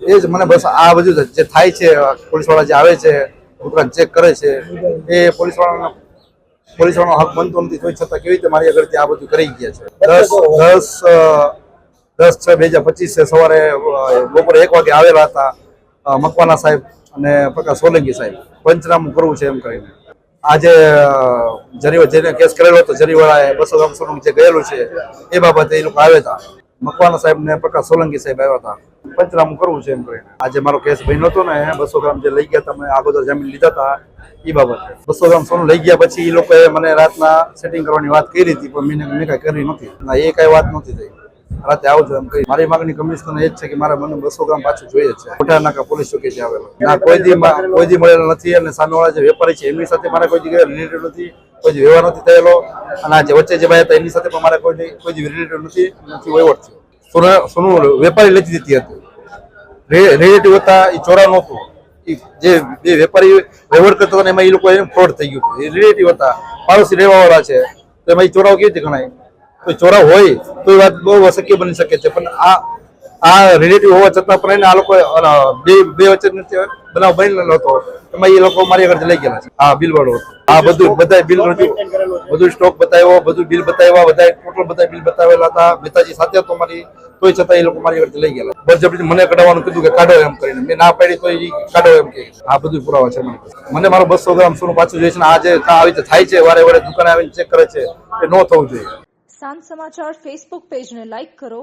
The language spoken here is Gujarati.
એ જ મને બસ આ બધું જે થાય છે પોલીસવાળા જે આવે છે, ઉપરાંત ચેક કરે છે, એ પોલીસ વાળાનો પોલીસ વાળાનો હક બનતો નથી. તોય છતાં કેવી રીતે મારી આગળથી આ બધું કરી ગયા છે? દસ દસ દસ છ બે હજાર પચીસે સવારે બપોરે એક વાગે આવેલા હતા મકવાના સાહેબ અને પ્રકાશ સોલંકી સાહેબ. પંચનામું કરવું છે એમ કરીને. આજે જરીવા જેને કેસ કરેલો હતો, જરીવાળાએ બસો ગ્રામ જે ગયેલું છે, એ બાબતે એ લોકો આવ્યા હતા. મકવાના સાહેબ ને પ્રકાશ સોલંકી સાહેબ આવ્યા હતા. પંચનામું કરવું છે એમ કરીને. આજે મારો કેસ બન્યો હતો ને બસો ગ્રામ જે લઈ ગયા તમે આગોદર જમીન લીધા હતા એ બાબતે. બસો ગ્રામ સોનું લઈ ગયા પછી એ લોકોએ મને રાતના સેટિંગ કરવાની વાત કરી હતી, પણ મેં મેં કાંઈ કરી નથી એ કાંઈ વાત નથી થઈ. રાતે આવજો એમ કહી. મારી માંગણી કમિશનર એ જ છે કે મારે મને બસો ગ્રામ પાછું જોઈએ છે. મોટા નાકા પોલીસ ચોકી આવેલો. ના, કોઈ દી કોઈ દી મળેલો નથી અને સામેવાળા જે વેપારી છે, એમની સાથે મારે કોઈ જગ્યાએ રિલેટેડ નથી, કોઈ વ્યવહાર નથી થયેલો. અને આ જે વચ્ચે જે ભાઈ હતા, એમની સાથે પણ મારે કોઈ કોઈ રિલેટેડ નથી નથી વહીવટ થયો. સોનું વેપારી લેતી દીધી હતી. રિલેટિવ હતા એ ચોરા નહોતું. જે બે વેપારી વહીવટ કરતો હતો એમાં એ લોકો ફ્રોડ થઈ ગયું એ રિલેટિવ હતા, પાડોશી રહેવાવાળા છે. તો એમાં એ ચોરાઓ કેવી રીતે ગણાય? તો ચોરા હોય, તો એ વાત બહુ અશક્ય બની શકે છે. પણ આ આ રિલેટિવ હોવા છતાં પણ એને આ લોકો બે બે વચ્ચે બનાવ બની હતો. એમાં એ લોકો મારી આગળ લઈ ગયેલા છે. આ બિલ વાળો આ બધું બધા બિલ રજૂ, બધું સ્ટોક બતાવ્યો, બધું બિલ બતાવ્યા બધા ટોટલ બધા બિલ બતાવેલા હતા. મહેતાજી સાથે હતો મારી. તોય છતાં એ લોકો મારી આગળ લઈ ગયેલા. બરજબરી મને કઢાવવાનું કીધું કે કાઢો એમ કરીને. મેં ના પાડી તો એ કાઢો એમ કે. આ બધું પુરાવા છે મને મને મારો બસો ગ્રામ સોનું પાછું જોઈએ છે આ જે આવી રીતે થાય છે, વારે વારે દુકાને આવીને ચેક કરે છે, એ ન થવું જોઈએ. સાંજ સમાચાર ફેસબુક પેજને લાઈક કરો.